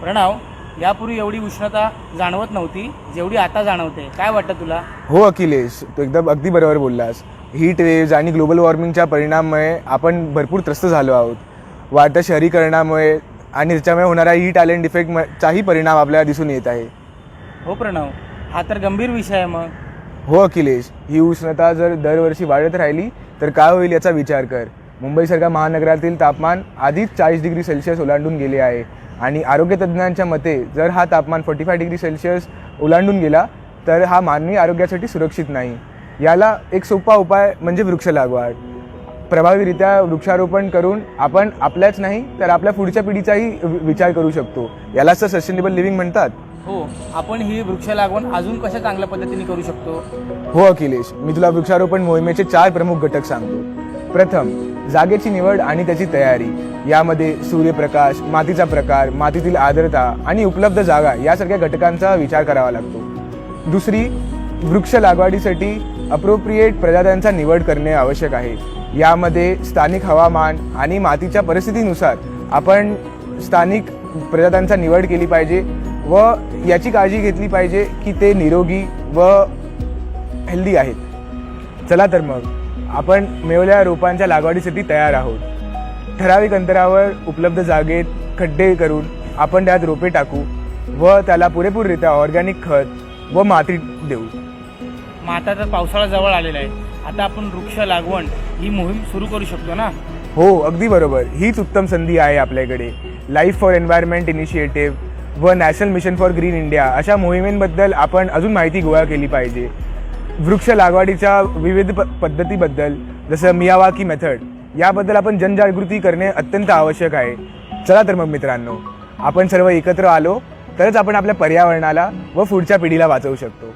प्रणव यापूर्वी एवढी उष्णता जाणवत नव्हती जेवढी आता जाणवते. काय वाटतं तुला? हो अखिलेश तू एकदम अगदी बरोबर बोललास. हीट वेव्ज आणि ग्लोबल वॉर्मिंगच्या परिणामामुळे आपण भरपूर त्रस्त झालो आहोत. वाढत्या शहरीकरणामुळे आणि त्याच्यामुळे होणाऱ्या हीट आयलँड इफेक्टचाही परिणाम आपल्याला दिसून येत आहे. हो प्रणव. हा तर गंभीर विषय आहे मग. हो अखिलेश. ही उष्णता जर दरवर्षी वाढत राहिली तर काय होईल याचा विचार कर. मुंबईसारख्या महानगरातील तापमान आधीच चाळीस डिग्री सेल्सिअस ओलांडून गेले आहे. आणि आरोग्य तज्ज्ञांच्या मते जर हा तापमान फोर्टी फाय डिग्री सेल्सिअस ओलांडून गेला तर हा मानवी आरोग्यासाठी सुरक्षित नाही. याला एक सोपा उपाय म्हणजे वृक्ष लागवड. प्रभावीरित्या वृक्षारोपण करून आपण आपल्याच नाही तर आपल्या पुढच्या पिढीचाही विचार करू शकतो. यालाच तर सस्टेनेबल लिव्हिंग म्हणतात. हो आपण ही वृक्ष लागवण अजून कशा चांगल्या पद्धतीने करू शकतो? हो अखिलेश. मी तुला वृक्षारोपण मोहिमेचे चार प्रमुख घटक सांगतो. प्रथम जागेची निवड आणि त्याची तयारी. यामध्ये सूर्यप्रकाश मातीचा प्रकार मातीतील आर्द्रता आणि उपलब्ध जागा यासारख्या घटकांचा विचार करावा लागतो. दुसरी वृक्ष लागवडीसाठी अप्रोप्रिएट प्रजात्यांचा निवड करणे आवश्यक आहे. यामध्ये स्थानिक हवामान आणि मातीच्या परिस्थितीनुसार आपण स्थानिक प्रजातांचा निवड केली पाहिजे व याची काळजी घेतली पाहिजे की ते निरोगी व हेल्दी आहेत. चला तर मग आपण मिळवलेल्या रोपांच्या लागवडीसाठी तयार आहोत. ठराविक अंतरावर उपलब्ध जागेत खड्डे करून आपण त्यात रोपे टाकू व त्याला पुरेपूररित्या ऑर्गॅनिक खत व माती देऊ. मग आता तर पावसाळा जवळ आलेला आहे. आता आपण वृक्ष लागवण ही मोहीम सुरू करू शकतो ना? हो अगदी बरोबर. हीच उत्तम संधी आहे आपल्याकडे. लाईफ फॉर एन्व्हायरमेंट इनिशिएटिव्ह व national mission for green India अशा मोहिमेंबद्दल आपण अजून माहिती गोळा केली पाहिजे. वृक्ष लागवडीच्या विविध प पद्धतीबद्दल जसं मियावाकी मेथड याबद्दल आपण जनजागृती करणे अत्यंत आवश्यक आहे. चला तर मग मित्रांनो आपण सर्व एकत्र आलो तरच आपण आपल्या पर्यावरणाला व पुढच्या पिढीला वाचवू शकतो.